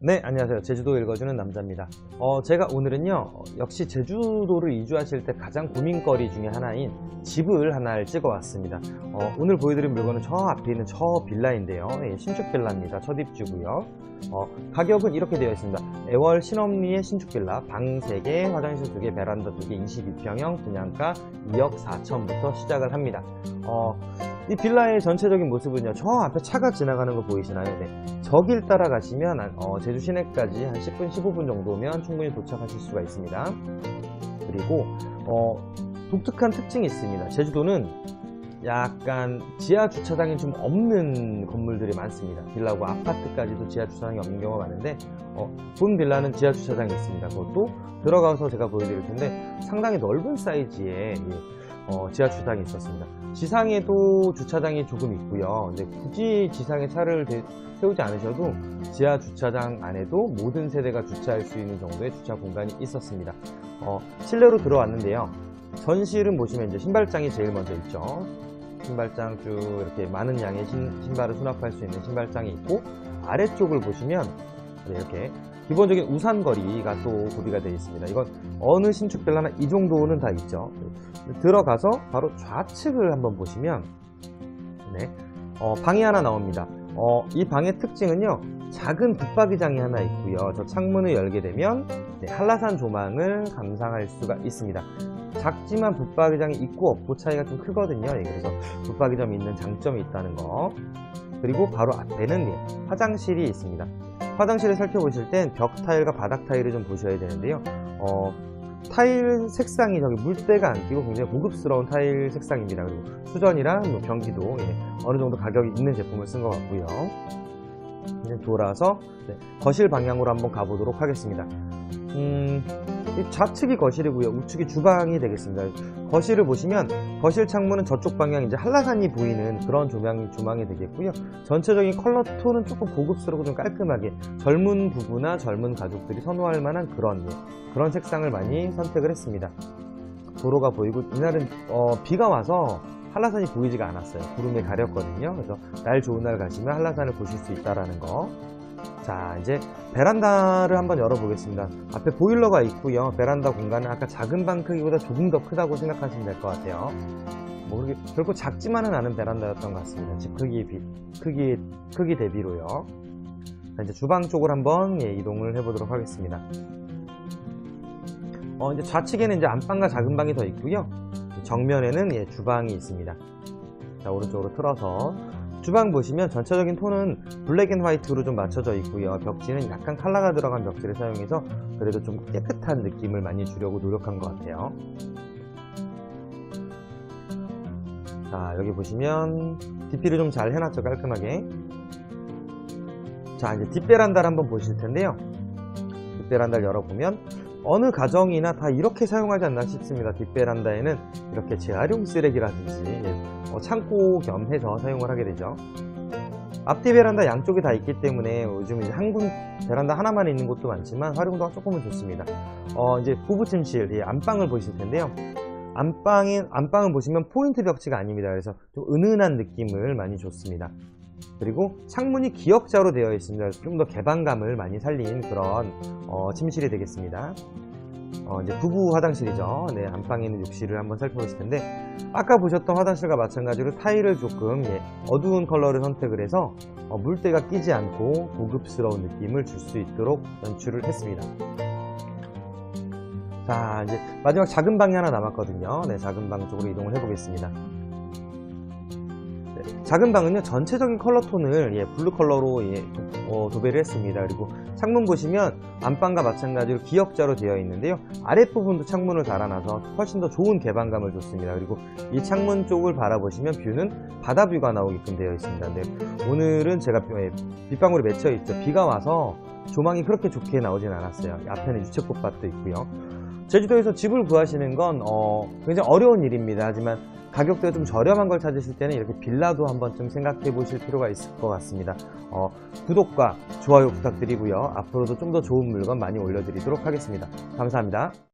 네, 안녕하세요. 제주도 읽어주는 남자입니다. 어, 제가 오늘은요, 어, 역시 제주도를 이주하실 때 가장 고민거리 중에 하나인 집을 하나를 찍어 왔습니다. 어, 오늘 보여드린 물건은 저 앞에 있는 저 빌라인데요. 예, 신축 빌라입니다. 첫 입주고요. 어, 가격은 이렇게 되어 있습니다. 애월 신업리의 신축 빌라, 방 3개, 화장실 2개, 베란다 2개, 22평형, 분양가 2억 4천부터 시작을 합니다. 어, 이 빌라의 전체적인 모습은요, 저 앞에 차가 지나가는 거 보이시나요? 네. 저길 따라가시면 한, 어, 제주 시내까지 한 10분, 15분 정도면 충분히 도착하실 수가 있습니다. 그리고 어, 독특한 특징이 있습니다. 제주도는 약간 지하 주차장이 좀 없는 건물들이 많습니다. 빌라고 아파트까지도 지하 주차장이 없는 경우가 많은데 어, 본 빌라는 지하 주차장이 있습니다. 그것도 들어가서 제가 보여드릴 텐데 상당히 넓은 사이즈의 예, 어, 지하 주차장이 있었습니다. 지상에도 주차장이 조금 있고요. 근데 굳이 지상에 차를 대- 세우지 않으셔도 지하 주차장 안에도 모든 세대가 주차할 수 있는 정도의 주차 공간이 있었습니다. 어, 실내로 들어왔는데요. 전실은 보시면 이제 신발장이 제일 먼저 있죠. 신발장 쭉 이렇게 많은 양의 신, 신발을 수납할 수 있는 신발장이 있고 아래쪽을 보시면 이렇게 기본적인 우산거리가 또 구비가 되어 있습니다. 이건 어느 신축 빌라나 이 정도는 다 있죠. 들어가서 바로 좌측을 한번 보시면 네, 어, 방이 하나 나옵니다. 어, 이 방의 특징은요. 작은 붙박이장이 하나 있고요. 저 창문을 열게 되면 네, 한라산 조망을 감상할 수가 있습니다. 작지만 붙박이장이 있고 없고 차이가 좀 크거든요. 예, 그래서 붙박이점이 있는 장점이 있다는 거. 그리고 바로 앞에는 예, 화장실이 있습니다. 화장실을 살펴보실 땐 벽 타일과 바닥 타일을 좀 보셔야 되는데요. 어, 타일 색상이 저기 물때가 안 띄고 굉장히 고급스러운 타일 색상입니다. 그리고 수전이랑 뭐 변기도 예, 어느 정도 가격이 있는 제품을 쓴 것 같고요. 이제 돌아서 네, 거실 방향으로 한번 가보도록 하겠습니다. 음, 이 좌측이 거실이고요. 우측이 주방이 되겠습니다. 거실을 보시면 거실 창문은 저쪽 방향 이제 한라산이 보이는 그런 조명이 조망이 되겠고요. 전체적인 컬러 톤은 조금 고급스럽고 좀 깔끔하게 젊은 부부나 젊은 가족들이 선호할 만한 그런 예, 그런 색상을 많이 선택을 했습니다. 도로가 보이고 이날은 어, 비가 와서 한라산이 보이지가 않았어요. 구름에 가렸거든요. 그래서 날 좋은 날 가시면 한라산을 보실 수 있다라는 거. 자, 이제 베란다를 한번 열어보겠습니다. 앞에 보일러가 있고요. 베란다 공간은 아까 작은 방 크기보다 조금 더 크다고 생각하시면 될 것 같아요. 뭐 그렇게 결코 작지만은 않은 베란다였던 것 같습니다. 집 크기 비, 크기 크기 대비로요. 자, 이제 주방 쪽으로 한번 예, 이동을 해보도록 하겠습니다. 어, 이제 좌측에는 이제 안방과 작은 방이 더 있고요. 정면에는 예, 주방이 있습니다. 자, 오른쪽으로 틀어서 주방 보시면 전체적인 톤은 블랙 앤 화이트로 좀 맞춰져 있고요. 벽지는 약간 컬러가 들어간 벽지를 사용해서 그래도 좀 깨끗한 느낌을 많이 주려고 노력한 것 같아요. 자, 여기 보시면 DP를 좀 잘 해놨죠, 깔끔하게. 자, 이제 뒷베란다를 한번 보실 텐데요. 뒷베란다를 열어보면 어느 가정이나 다 이렇게 사용하지 않나 싶습니다. 뒷베란다에는 이렇게 재활용 쓰레기라든지 예, 어, 창고 겸해서 사용을 하게 되죠. 앞뒤 베란다 양쪽이 다 있기 때문에 요즘 이제 한 군 베란다 하나만 있는 곳도 많지만 활용도가 조금은 좋습니다. 어, 이제 부부 침실, 예, 안방을 보실 텐데요. 안방에, 안방을 보시면 포인트 벽지가 아닙니다. 그래서 좀 은은한 느낌을 많이 줬습니다. 그리고 창문이 기역자로 되어 있습니다. 좀 더 개방감을 많이 살린 그런 어, 침실이 되겠습니다. 어, 이제 부부 화장실이죠. 네, 안방에 있는 욕실을 한번 살펴보실 텐데, 아까 보셨던 화장실과 마찬가지로 타일을 조금 예, 어두운 컬러를 선택을 해서 어, 물때가 끼지 않고 고급스러운 느낌을 줄 수 있도록 연출을 했습니다. 자, 이제 마지막 작은 방이 하나 남았거든요. 네, 작은 방 쪽으로 이동을 해보겠습니다. 네, 작은 방은요, 전체적인 컬러 톤을 예, 블루 컬러로 예, 도, 배를 했습니다. 그리고 창문 보시면 안방과 마찬가지로 기역자로 되어 있는데요. 아랫부분도 창문을 달아놔서 훨씬 더 좋은 개방감을 줬습니다. 그리고 이 창문 쪽을 바라보시면 뷰는 바다 뷰가 나오게끔 되어 있습니다. 근데 오늘은 제가 예, 빗방울이 맺혀 있죠. 비가 와서 조망이 그렇게 좋게 나오진 않았어요. 앞에는 유채꽃밭도 있고요. 제주도에서 집을 구하시는 건 어, 굉장히 어려운 일입니다. 하지만 가격대가 좀 저렴한 걸 찾으실 때는 이렇게 빌라도 한번 좀 생각해 보실 필요가 있을 것 같습니다. 어, 구독과 좋아요 부탁드리고요. 앞으로도 좀 더 좋은 물건 많이 올려드리도록 하겠습니다. 감사합니다.